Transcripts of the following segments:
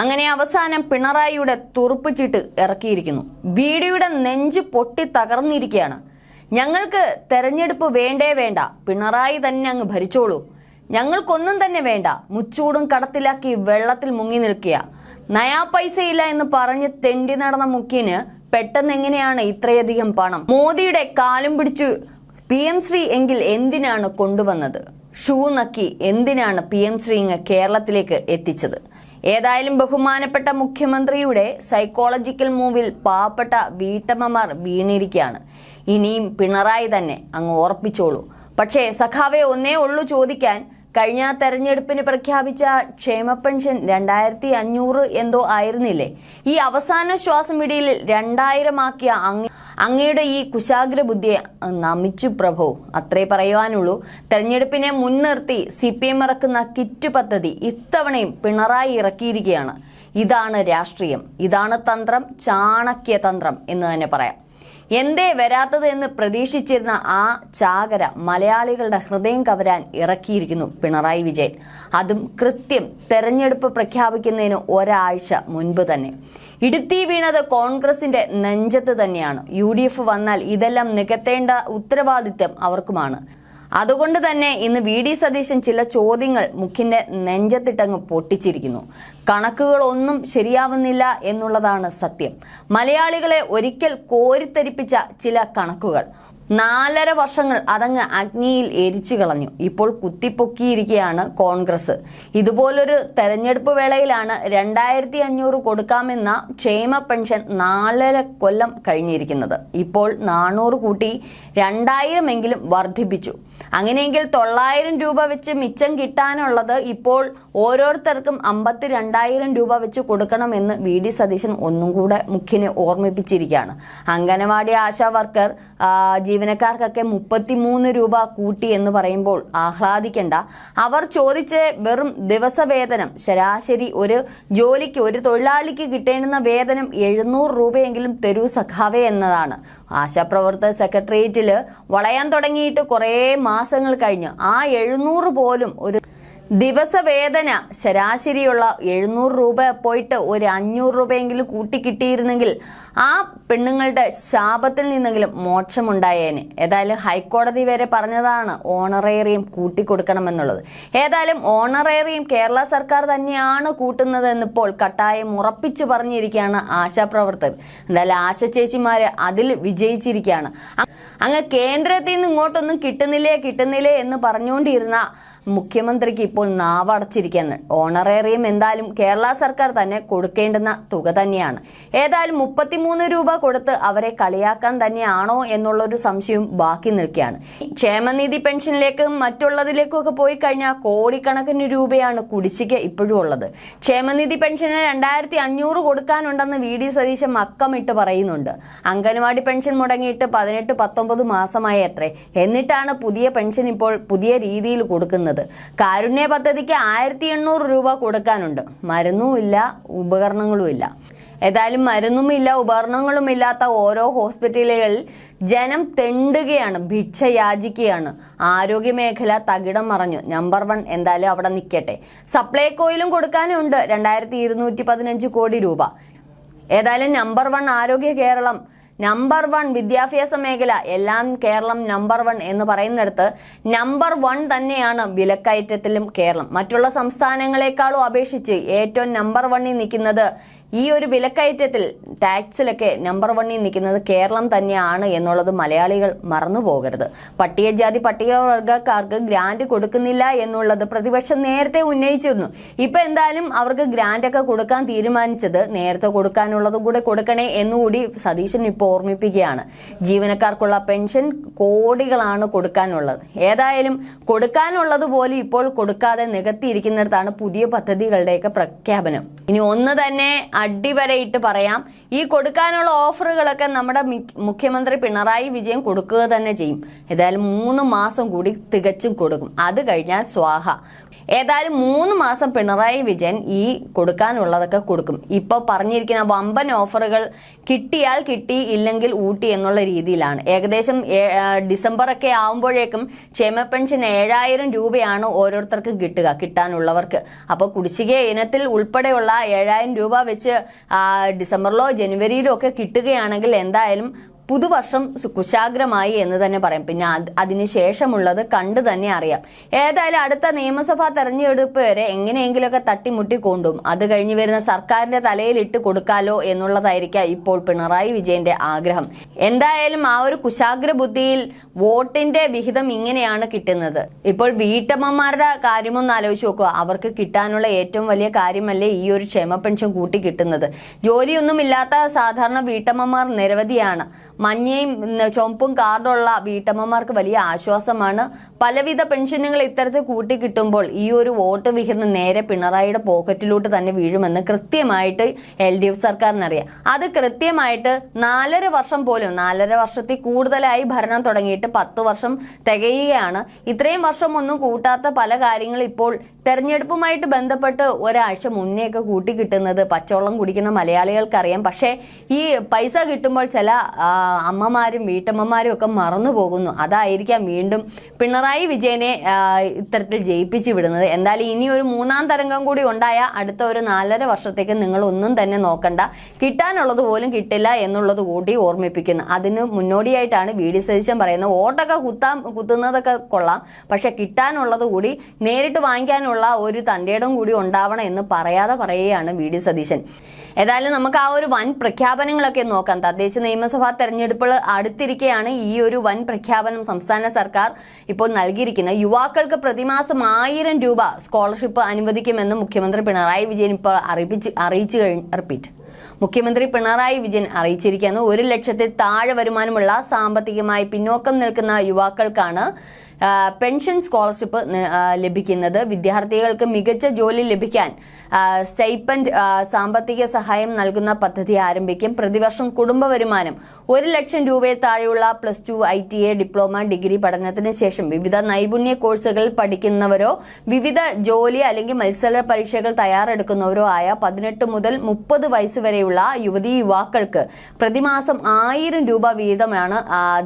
അങ്ങനെ അവസാനം പിണറായിയുടെ തുറുപ്പ് ചീട്ട് ഇറക്കിയിരിക്കുന്നു. വീഡിയോയുടെ നെഞ്ച് പൊട്ടി തകർന്നിരിക്കുകയാണ്. ഞങ്ങൾക്ക് തെരഞ്ഞെടുപ്പ് വേണ്ടേ വേണ്ട. പിണറായി തന്നെ അങ്ങ് ഭരിച്ചോളൂ. ഞങ്ങൾക്കൊന്നും തന്നെ വേണ്ട. മുച്ചൂടും കടത്തിലാക്കി വെള്ളത്തിൽ മുങ്ങി നിൽക്കുക. നയാ പൈസയില്ല എന്ന് പറഞ്ഞ് തെണ്ടി നടന്ന മുക്കിന് പെട്ടെന്ന് എങ്ങനെയാണ് ഇത്രയധികം പണം? മോദിയുടെ കാലും പിടിച്ചു പി എം ശ്രീ എങ്കിൽ എന്തിനാണ് കൊണ്ടുവന്നത്? ഷൂ നക്കി എന്തിനാണ് പി എം ശ്രീ ഇങ്ങ് കേരളത്തിലേക്ക് എത്തിച്ചത്? ഏതായാലും ബഹുമാനപ്പെട്ട മുഖ്യമന്ത്രിയുടെ സൈക്കോളജിക്കൽ മൂവിൽ പാവപ്പെട്ട വീട്ടമ്മമാർ വീണിരിക്കുകയാണ്. ഇനിയും പിണറായി തന്നെ അങ്ങ് ഓർപ്പിച്ചോളൂ. പക്ഷേ സഖാവെ ഒന്നേ ഉള്ളൂ ചോദിക്കാൻ. കഴിഞ്ഞ തെരഞ്ഞെടുപ്പിന് പ്രഖ്യാപിച്ച ക്ഷേമ പെൻഷൻ രണ്ടായിരത്തി അഞ്ഞൂറ് എന്തോ ആയിരുന്നില്ലേ? ഈ അവസാന ശ്വാസം വിടിയിൽ രണ്ടായിരമാക്കിയ അങ്ങ് അങ്ങയുടെ ഈ കുശാഗ്ര ബുദ്ധിയെ നമിച്ചു പ്രഭു. അത്രേ പറയുവാനുള്ളൂ. തെരഞ്ഞെടുപ്പിനെ മുൻനിർത്തി സി പി എം ഇറക്കുന്ന കിറ്റ് പദ്ധതി ഇത്തവണയും പിണറായി ഇറക്കിയിരിക്കുകയാണ്. ഇതാണ് രാഷ്ട്രീയം. ഇതാണ് തന്ത്രം. ചാണക്യ തന്ത്രം എന്ന് തന്നെ പറയാം. എന്തേ വരാത്തത് എന്ന് പ്രതീക്ഷിച്ചിരുന്ന ആ ചാകര മലയാളികളുടെ ഹൃദയം കവരാൻ ഇറക്കിയിരിക്കുന്നു പിണറായി വിജയൻ. അതും കൃത്യം തെരഞ്ഞെടുപ്പ് പ്രഖ്യാപിക്കുന്നതിന് ഒരാഴ്ച മുൻപ് തന്നെ. ഇടുത്തി വീണത് കോൺഗ്രസിന്റെ നെഞ്ചത്ത് തന്നെയാണ്. യു വന്നാൽ ഇതെല്ലാം നികത്തേണ്ട ഉത്തരവാദിത്വം അവർക്കുമാണ്. അതുകൊണ്ട് തന്നെ ഇന്ന് വി ഡി സതീശൻ ചില ചോദ്യങ്ങൾ മുഖ്യന്റെ നെഞ്ചത്തിട്ടങ്ങ് പൊട്ടിച്ചിരിക്കുന്നു. കണക്കുകളൊന്നും ശരിയാവുന്നില്ല എന്നുള്ളതാണ് സത്യം. മലയാളികളെ ഒരിക്കൽ കോരിത്തരിപ്പിച്ച ചില കണക്കുകൾ. നാലര വർഷങ്ങൾ അതങ്ങ് അഗ്നിയിൽ എരിച്ചു കളഞ്ഞു. ഇപ്പോൾ കുത്തിപ്പൊക്കിയിരിക്കുകയാണ് കോൺഗ്രസ്. ഇതുപോലൊരു തെരഞ്ഞെടുപ്പ് വേളയിലാണ് രണ്ടായിരത്തി അഞ്ഞൂറ് കൊടുക്കാമെന്ന ക്ഷേമ പെൻഷൻ നാലര കൊല്ലം കഴിഞ്ഞിരിക്കുന്നത്. ഇപ്പോൾ നാനൂറ് കൂട്ടി രണ്ടായിരം എങ്കിലും വർദ്ധിപ്പിച്ചു. അങ്ങനെയെങ്കിൽ തൊള്ളായിരം രൂപ വെച്ച് മിച്ചം കിട്ടാനുള്ളത് ഇപ്പോൾ ഓരോരുത്തർക്കും അമ്പത്തി രണ്ടായിരം രൂപ വെച്ച് കൊടുക്കണമെന്ന് വി. ഡി. സതീശൻ ഒന്നും കൂടെ മുഖ്യനെ ഓർമ്മിപ്പിച്ചിരിക്കുകയാണ്. അംഗനവാടി ആശാ വർക്കർ ജീവനക്കാർക്കൊക്കെ മുപ്പത്തിമൂന്ന് രൂപ കൂട്ടി എന്ന് പറയുമ്പോൾ ആഹ്ലാദിക്കേണ്ട. അവർ ചോദിച്ച വെറും ദിവസവേതനം ശരാശരി ഒരു ജോലിക്ക് ഒരു തൊഴിലാളിക്ക് കിട്ടേണ്ടുന്ന വേതനം എഴുന്നൂറ് രൂപയെങ്കിലും തരൂ സഖാവേ എന്നതാണ്. ആശാപ്രവർത്തക സെക്രട്ടേറിയറ്റിൽ വളയാൻ തുടങ്ങിയിട്ട് കുറേ മാസങ്ങൾ കഴിഞ്ഞു. ആ എഴുന്നൂറ് പോലും ഒരു ദിവസവേതന ശരാശരിയുള്ള എഴുന്നൂറ് രൂപ പോയിട്ട് ഒരു അഞ്ഞൂറ് രൂപയെങ്കിലും കൂട്ടി കിട്ടിയിരുന്നെങ്കിൽ ആ പെണ്ണുങ്ങളുടെ ശാപത്തിൽ നിന്നെങ്കിലും മോക്ഷമുണ്ടായേനെ. ഏതായാലും ഹൈക്കോടതി വരെ പറഞ്ഞതാണ് ഓണറേറിയം കൂട്ടിക്കൊടുക്കണമെന്നുള്ളത്. ഏതായാലും ഓണറേറിയം കേരള സർക്കാർ തന്നെയാണ് കൂട്ടുന്നത് എന്നിപ്പോൾ കട്ടായം ഉറപ്പിച്ചു പറഞ്ഞിരിക്കുകയാണ് ആശാപ്രവർത്തകർ. എന്തായാലും ആശ ചേച്ചിമാർ അതിൽ വിജയിച്ചിരിക്കുകയാണ്. അങ്ങ് കേന്ദ്രത്തിൽ നിന്ന് ഇങ്ങോട്ടൊന്നും കിട്ടുന്നില്ലേ കിട്ടുന്നില്ലേ എന്ന് പറഞ്ഞുകൊണ്ടിരുന്ന മുഖ്യമന്ത്രിക്ക് ഇപ്പോൾ നാവടച്ചിരിക്കുകയാണ്. ഓണറേറിയം എന്തായാലും കേരള സർക്കാർ തന്നെ കൊടുക്കേണ്ടുന്ന തുക തന്നെയാണ്. ഏതായാലും മുപ്പത്തിമൂന്ന് രൂപ കൊടുത്ത് അവരെ കളിയാക്കാൻ തന്നെയാണോ എന്നുള്ളൊരു സംശയം ബാക്കി നിൽക്കുകയാണ്. ക്ഷേമനിധി പെൻഷനിലേക്കും മറ്റുള്ളതിലേക്കും ഒക്കെ പോയി കഴിഞ്ഞാൽ കോടിക്കണക്കിന് രൂപയാണ് കുടിശ്ശിക ഇപ്പോഴും ഉള്ളത്. ക്ഷേമനിധി പെൻഷന് രണ്ടായിരത്തി അഞ്ഞൂറ് കൊടുക്കാനുണ്ടെന്ന് വി ഡി സതീശൻ അക്കമിട്ട് പറയുന്നുണ്ട്. അംഗൻവാടി പെൻഷൻ മുടങ്ങിയിട്ട് പതിനെട്ട് പത്തൊമ്പത് മാസമായ എന്നിട്ടാണ് പുതിയ പെൻഷൻ ഇപ്പോൾ പുതിയ രീതിയിൽ കൊടുക്കുന്നത്. കാരുണ്യ പദ്ധതിക്ക് ആയിരത്തി എണ്ണൂറ് രൂപ കൊടുക്കാനുണ്ട്. മരുന്നും ഉപകരണങ്ങളുമില്ല. ഏതായാലും മരുന്നുമില്ല ഉപകരണങ്ങളും ഇല്ലാത്ത ഓരോ ഹോസ്പിറ്റലുകളിൽ ജനം തെണ്ടുകയാണ് ഭിക്ഷ യാചിക്കുകയാണ് ആരോഗ്യ മേഖല തകിടം മറഞ്ഞു. നമ്പർ വൺ എന്തായാലും അവിടെ നിൽക്കട്ടെ. സപ്ലൈകോയിലും കൊടുക്കാനുണ്ട് രണ്ടായിരത്തി ഇരുന്നൂറ്റി പതിനഞ്ച് കോടി രൂപ. ഏതായാലും നമ്പർ വൺ ആരോഗ്യ കേരളം നമ്പർ വൺ വിദ്യാഭ്യാസ മേഖല. എല്ലാം കേരളം നമ്പർ വൺ എന്ന് പറയുന്നിടത്ത് നമ്പർ വൺ തന്നെയാണ് വിലക്കയറ്റത്തിലും കേരളം. മറ്റുള്ള സംസ്ഥാനങ്ങളെക്കാളും അപേക്ഷിച്ച് ഏറ്റവും നമ്പർ വണ്ണിൽ നിൽക്കുന്നത് ഈ ഒരു വിലക്കയറ്റത്തിൽ ടാക്സിലൊക്കെ നമ്പർ വണ്ണിൽ നിൽക്കുന്നത് കേരളം തന്നെയാണ് എന്നുള്ളത് മലയാളികൾ മറന്നു പോകരുത്. പട്ടികജാതി പട്ടികവർഗക്കാർക്ക് ഗ്രാൻഡ് കൊടുക്കുന്നില്ല എന്നുള്ളത് പ്രതിപക്ഷം നേരത്തെ ഉന്നയിച്ചിരുന്നു. ഇപ്പൊ എന്തായാലും അവർക്ക് ഗ്രാൻഡ് ഒക്കെ കൊടുക്കാൻ തീരുമാനിച്ചത് നേരത്തെ കൊടുക്കാനുള്ളത് കൂടെ കൊടുക്കണേ എന്നുകൂടി സതീശൻ ഇപ്പോൾ ഓർമ്മിപ്പിക്കുകയാണ്. ജീവനക്കാർക്കുള്ള പെൻഷൻ കോടികളാണ് കൊടുക്കാനുള്ളത്. ഏതായാലും കൊടുക്കാനുള്ളത് പോലും ഇപ്പോൾ കൊടുക്കാതെ നികത്തിയിരിക്കുന്നിടത്താണ് പുതിയ പദ്ധതികളുടെയൊക്കെ പ്രഖ്യാപനം. ഇനി ഒന്ന് തന്നെ അടിവരയിട്ട് പറയാം. ഈ കൊടുക്കാനുള്ള ഓഫറുകളൊക്കെ നമ്മുടെ മുഖ്യമന്ത്രി പിണറായി വിജയൻ കൊടുക്കുക തന്നെ ചെയ്യും. ഏതായാലും മൂന്ന് മാസം കൂടി തികച്ചും കൊടുക്കും. അത് കഴിഞ്ഞാൽ സ്വാഹ. ഏതായാലും മൂന്ന് മാസം പിണറായി വിജയൻ ഈ കൊടുക്കാനുള്ളതൊക്കെ കൊടുക്കും. ഇപ്പോൾ പറഞ്ഞിരിക്കുന്ന വമ്പൻ ഓഫറുകൾ കിട്ടിയാൽ കിട്ടി ഇല്ലെങ്കിൽ ഊട്ടി എന്നുള്ള രീതിയിലാണ്. ഏകദേശം ഡിസംബർ ഒക്കെ ആവുമ്പോഴേക്കും ക്ഷേമ പെൻഷൻ ഏഴായിരം രൂപയാണ് ഓരോരുത്തർക്കും കിട്ടുക കിട്ടാനുള്ളവർക്ക്. അപ്പോൾ കുടിശ്ശിക ഇനത്തിൽ ഉൾപ്പെടെയുള്ള ഏഴായിരം രൂപ വെച്ച് ഡിസംബറിലോ ജനുവരിയിലോ ഒക്കെ കിട്ടുകയാണെങ്കിൽ എന്തായാലും പുതുവർഷം കുശാഗ്രമായി എന്ന് തന്നെ പറയാം. പിന്നെ അത് അതിനുശേഷമുള്ളത് കണ്ടു തന്നെ അറിയാം. ഏതായാലും അടുത്ത നിയമസഭാ തെരഞ്ഞെടുപ്പ് വരെ എങ്ങനെയെങ്കിലുമൊക്കെ തട്ടിമുട്ടി കൊണ്ടും. അത് കഴിഞ്ഞ് വരുന്ന സർക്കാരിന്റെ തലയിൽ ഇട്ട് കൊടുക്കാലോ എന്നുള്ളതായിരിക്കാം ഇപ്പോൾ പിണറായി വിജയന്റെ ആഗ്രഹം. എന്തായാലും ആ ഒരു കുശാഗ്ര ബുദ്ധിയിൽ വോട്ടിന്റെ വിഹിതം ഇങ്ങനെയാണ് കിട്ടുന്നത്. ഇപ്പോൾ വീട്ടമ്മമാരുടെ കാര്യമൊന്ന് ആലോചിച്ച് നോക്കുക. അവർക്ക് കിട്ടാനുള്ള ഏറ്റവും വലിയ കാര്യമല്ലേ ഈ ഒരു ക്ഷേമ പെൻഷൻ കൂട്ടി കിട്ടുന്നത്. ജോലിയൊന്നുമില്ലാത്ത സാധാരണ വീട്ടമ്മമാർ നിരവധിയാണ്. മഞ്ഞയും ചുമപ്പും കാർഡുള്ള വീട്ടമ്മമാർക്ക് വലിയ ആശ്വാസമാണ്. പലവിധ പെൻഷനുകൾ ഇത്തരത്തിൽ കൂട്ടി കിട്ടുമ്പോൾ ഈ ഒരു വോട്ട് വിഹിതം നേരെ പിണറായിയുടെ പോക്കറ്റിലോട്ട് തന്നെ വീഴുമെന്ന് കൃത്യമായിട്ട് എൽ ഡി എഫ് സർക്കാരിനറിയാം. അത് കൃത്യമായിട്ട് നാലര വർഷം പോലും നാലര വർഷത്തിൽ കൂടുതലായി ഭരണം തുടങ്ങിയിട്ട് പത്ത് വർഷം തികയുകയാണ്. ഇത്രയും വർഷം ഒന്നും കൂട്ടാത്ത പല കാര്യങ്ങളും ഇപ്പോൾ തെരഞ്ഞെടുപ്പുമായിട്ട് ബന്ധപ്പെട്ട് ഒരാഴ്ച മുന്നേയൊക്കെ കൂട്ടി കിട്ടുന്നത് പച്ചവെള്ളം കുടിക്കുന്ന മലയാളികൾക്കറിയാം. പക്ഷേ ഈ പൈസ കിട്ടുമ്പോൾ ചില അമ്മമാരും വീട്ടമ്മമാരും ഒക്കെ മറന്നു പോകുന്നു. അതായിരിക്കാം വീണ്ടും പിണറായി വിജയനെ ഇത്തരത്തിൽ ജയിപ്പിച്ചു വിടുന്നത്. എന്തായാലും ഇനി ഒരു മൂന്നാം തരംഗം കൂടി ഉണ്ടായ അടുത്ത ഒരു നാലര വർഷത്തേക്ക് നിങ്ങൾ ഒന്നും തന്നെ നോക്കണ്ട. കിട്ടാനുള്ളത് പോലും കിട്ടില്ല എന്നുള്ളത് കൂടി ഓർമ്മിപ്പിക്കുന്നു. അതിന് മുന്നോടിയായിട്ടാണ് വി ഡി പറയുന്നത്. വോട്ടൊക്കെ കുത്താൻ കുത്തുന്നതൊക്കെ കൊള്ളാം. പക്ഷെ കിട്ടാനുള്ളത് കൂടി നേരിട്ട് വാങ്ങിക്കാനുള്ള ഒരു തന്റെയിടം കൂടി ഉണ്ടാവണം എന്ന് പറയാതെ പറയുകയാണ് വി ഡി സതീശൻ. ഏതായാലും നമുക്ക് ആ ഒരു വൻ പ്രഖ്യാപനങ്ങളൊക്കെ നോക്കാം. തദ്ദേശ നിയമസഭാ തെരഞ്ഞെടുപ്പുകൾ അടുത്തിരിക്കെയാണ് ഈ ഒരു വൻ പ്രഖ്യാപനം സംസ്ഥാന സർക്കാർ ഇപ്പോൾ നൽകിയിരിക്കുന്നത്. യുവാക്കൾക്ക് പ്രതിമാസം ആയിരം രൂപ സ്കോളർഷിപ്പ് അനുവദിക്കുമെന്ന് മുഖ്യമന്ത്രി പിണറായി വിജയൻ ഇപ്പോൾ അറിയിച്ച് അറിയിച്ചു കഴിഞ്ഞു റിപ്പീറ്റ് മുഖ്യമന്ത്രി പിണറായി വിജയൻ അറിയിച്ചിരിക്കുന്നു ഒരു ലക്ഷത്തിൽ താഴെ വരുമാനമുള്ള സാമ്പത്തികമായി പിന്നോക്കം നിൽക്കുന്ന യുവാക്കൾക്കാണ് പെൻഷൻ സ്കോളർഷിപ്പ് ലഭിക്കുന്നത് വിദ്യാർത്ഥികൾക്ക് മികച്ച ജോലി ലഭിക്കാൻ സ്റ്റൈപ്പൻഡ് സാമ്പത്തിക സഹായം നൽകുന്ന പദ്ധതി ആരംഭിക്കും. പ്രതിവർഷം കുടുംബ വരുമാനം ഒരു ലക്ഷം രൂപയിൽ താഴെയുള്ള plus two I T A diploma degree പഠനത്തിന് ശേഷം വിവിധ നൈപുണ്യ കോഴ്സുകൾ പഠിക്കുന്നവരോ വിവിധ ജോലി അല്ലെങ്കിൽ മത്സര പരീക്ഷകൾ തയ്യാറെടുക്കുന്നവരോ ആയ പതിനെട്ട് മുതൽ മുപ്പത് വയസ്സ് വരെയുള്ള യുവതി യുവാക്കൾക്ക് പ്രതിമാസം ആയിരം രൂപ വീതമാണ്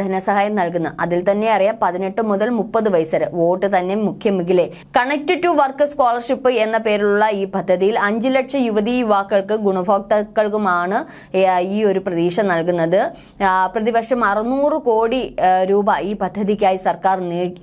ധനസഹായം നൽകുന്നത്. അതിൽ തന്നെ അറിയാം പതിനെട്ട് മുതൽ മുപ്പത് വയസ്സ് വരെ വോട്ട് തന്നെ മുഖ്യമികിലെ കണക്ട് ടു വർക്ക് സ്കോളർഷിപ്പ് എന്ന പേരിലുള്ള ഈ പദ്ധതിയിൽ അഞ്ചു ലക്ഷം യുവതി യുവാക്കൾക്ക് ഗുണഭോക്താക്കൾക്കുമാണ് ഈ ഒരു പ്രതീക്ഷ നൽകുന്നത്. പ്രതിവർഷം അറുന്നൂറ് കോടി രൂപ ഈ പദ്ധതിക്കായി സർക്കാർ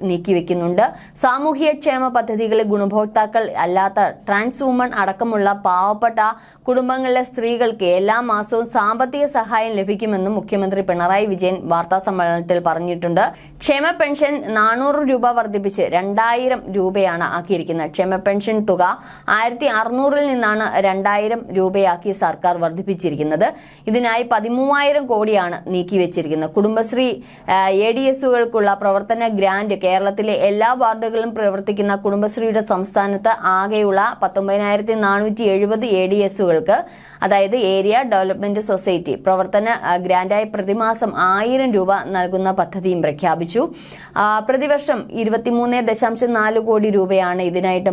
നീക്കിവെക്കുന്നുണ്ട് സാമൂഹ്യക്ഷേമ പദ്ധതികളിൽ ഗുണഭോക്താക്കൾ അല്ലാത്ത ട്രാൻസ് വുമൺ അടക്കമുള്ള പാവപ്പെട്ട കുടുംബങ്ങളിലെ സ്ത്രീകൾക്ക് എല്ലാ മാസവും സാമ്പത്തിക സഹായം ലഭിക്കുമെന്നും മുഖ്യമന്ത്രി പിണറായി വിജയൻ വാർത്താ സമ്മേളനത്തിൽ പറഞ്ഞിട്ടുണ്ട്. ക്ഷേമ പെൻഷൻ നാനൂറ് രൂപ വർദ്ധിപ്പിച്ച് രണ്ടായിരം രൂപയാണ് ആക്കിയിരിക്കുന്നത്. ക്ഷേമ പെൻഷൻ തുക ആയിരത്തി അറുന്നൂറിൽ നിന്നാണ് രണ്ടായിരം രൂപയാക്കി സർക്കാർ വർദ്ധിപ്പിച്ചിരിക്കുന്നത്. ഇതിനായി പതിമൂവായിരം കോടിയാണ് നീക്കിവെച്ചിരിക്കുന്നത്. കുടുംബശ്രീ എ ഡി എസുകൾക്കുള്ള പ്രവർത്തന ഗ്രാന്റ് കേരളത്തിലെ എല്ലാ വാർഡുകളിലും പ്രവർത്തിക്കുന്ന കുടുംബശ്രീയുടെ സംസ്ഥാനത്ത് ആകെയുള്ള പത്തൊമ്പതിനായിരത്തി നാനൂറ്റി എഴുപത് എ ഡി എസുകൾക്ക് അതായത് ഏരിയ ഡെവലപ്മെന്റ് സൊസൈറ്റി പ്രവർത്തന ഗ്രാന്റായി പ്രതിമാസം ആയിരം രൂപ നൽകുന്ന പദ്ധതിയും പ്രഖ്യാപിച്ചു. ആ, പ്രതിവർഷം ഇരുപത്തിമൂന്ന് ദശാംശം നാല് കോടി രൂപയാണ് ഇതിനായിട്ട്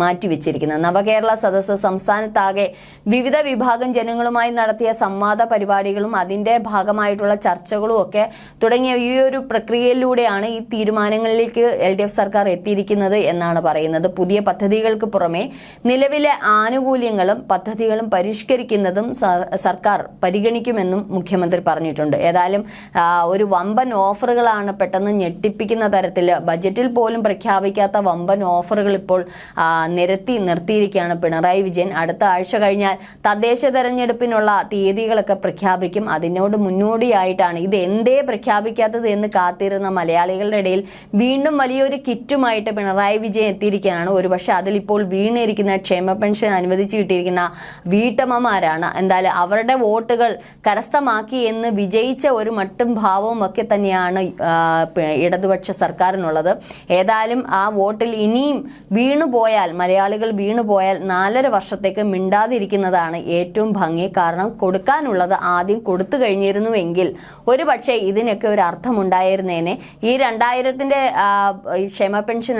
മാറ്റിവെച്ചിരിക്കുന്നത്. നവകേരള സദസ്സ് സംസ്ഥാനത്താകെ വിവിധ വിഭാഗം ജനങ്ങളുമായി നടത്തിയ സംവാദ പരിപാടികളും അതിന്റെ ഭാഗമായിട്ടുള്ള ചർച്ചകളും ഒക്കെ തുടങ്ങിയ ഈ ഒരു പ്രക്രിയയിലൂടെയാണ് ഈ തീരുമാനങ്ങളിലേക്ക് എൽ ഡി എഫ് സർക്കാർ എത്തിയിരിക്കുന്നത് എന്നാണ് പറയുന്നത്. പുതിയ പദ്ധതികൾക്ക് പുറമെ നിലവിലെ ആനുകൂല്യങ്ങളും പദ്ധതികളും പരിഷ്കരിക്കുന്നതും സർക്കാർ പരിഗണിക്കുമെന്നും മുഖ്യമന്ത്രി പറഞ്ഞിട്ടുണ്ട്. ഏതായാലും ഒരു വമ്പൻ ഓഫറുകളാണ് പെട്ടെന്ന് ഞെട്ടിപ്പിക്കുന്ന തരത്തിൽ ബജറ്റിൽ പോലും പ്രഖ്യാപിക്കാത്ത വമ്പൻ ഓഫറുകൾ ഇപ്പോൾ നിരത്തി നിർത്തിയിരിക്കുകയാണ് പിണറായി വിജയൻ. അടുത്ത ആഴ്ച കഴിഞ്ഞാൽ തദ്ദേശ തെരഞ്ഞെടുപ്പിനുള്ള തീയതികളൊക്കെ പ്രഖ്യാപിക്കും. അതിനോട് മുന്നോടിയായിട്ടാണ് ഇത് എന്തേ പ്രഖ്യാപിക്കാത്തത് എന്ന് കാത്തിരുന്ന മലയാളികളുടെ ഇടയിൽ വീണ്ടും വലിയൊരു കിറ്റുമായിട്ട് പിണറായി വിജയൻ എത്തിയിരിക്കുകയാണ്. ഒരുപക്ഷെ അതിലിപ്പോൾ വീണിരിക്കുന്ന ക്ഷേമ പെൻഷൻ അനുവദിച്ചു കിട്ടിയിരിക്കുന്ന വീട്ടമ്മമാരാണ്. എന്തായാലും അവരുടെ വോട്ടുകൾ കരസ്ഥമാക്കി എന്ന് വിജയിച്ച ഒരു മട്ടും ഭാവവും ഒക്കെ തന്നെയാണ് ഇടതുപക്ഷ സർക്കാർ കൊടുക്കാറുള്ളത് ഏതായാലും ആ വോട്ടിൽ ഇനിയും വീണുപോയാൽ മലയാളികൾ വീണുപോയാൽ നാലര വർഷത്തേക്ക് മിണ്ടാതിരിക്കുന്നതാണ് ഏറ്റവും ഭംഗി. കാരണം കൊടുക്കാനുള്ളത് ആദ്യം കൊടുത്തു കഴിഞ്ഞിരുന്നുവെങ്കിൽ ഒരു പക്ഷേ ഇതിനൊക്കെ ഒരു അർത്ഥമുണ്ടായിരുന്നേനെ. ഈ രണ്ടായിരത്തിന്റെ ക്ഷമ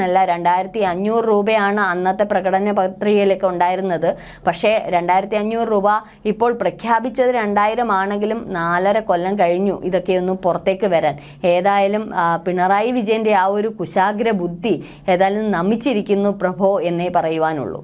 അല്ല രണ്ടായിരത്തി അഞ്ഞൂറ് രൂപയാണ് അന്നത്തെ പ്രകടന പത്രികയിലൊക്കെ ഉണ്ടായിരുന്നത്. പക്ഷേ രണ്ടായിരത്തി അഞ്ഞൂറ് രൂപ ഇപ്പോൾ പ്രഖ്യാപിച്ചത് രണ്ടായിരം ആണെങ്കിലും നാലര കൊല്ലം കഴിഞ്ഞു. ഇതൊക്കെ ഒന്ന് പുറത്തേക്ക് വരാൻ. ഏതായാലും പിണറായി വിജയന്റെ ആ ഒരു കുശാഗ്ര ബുദ്ധി ഏതായാലും നമിച്ചിരിക്കുന്നു പ്രഭോ എന്നേ പറയുവാനുള്ളൂ.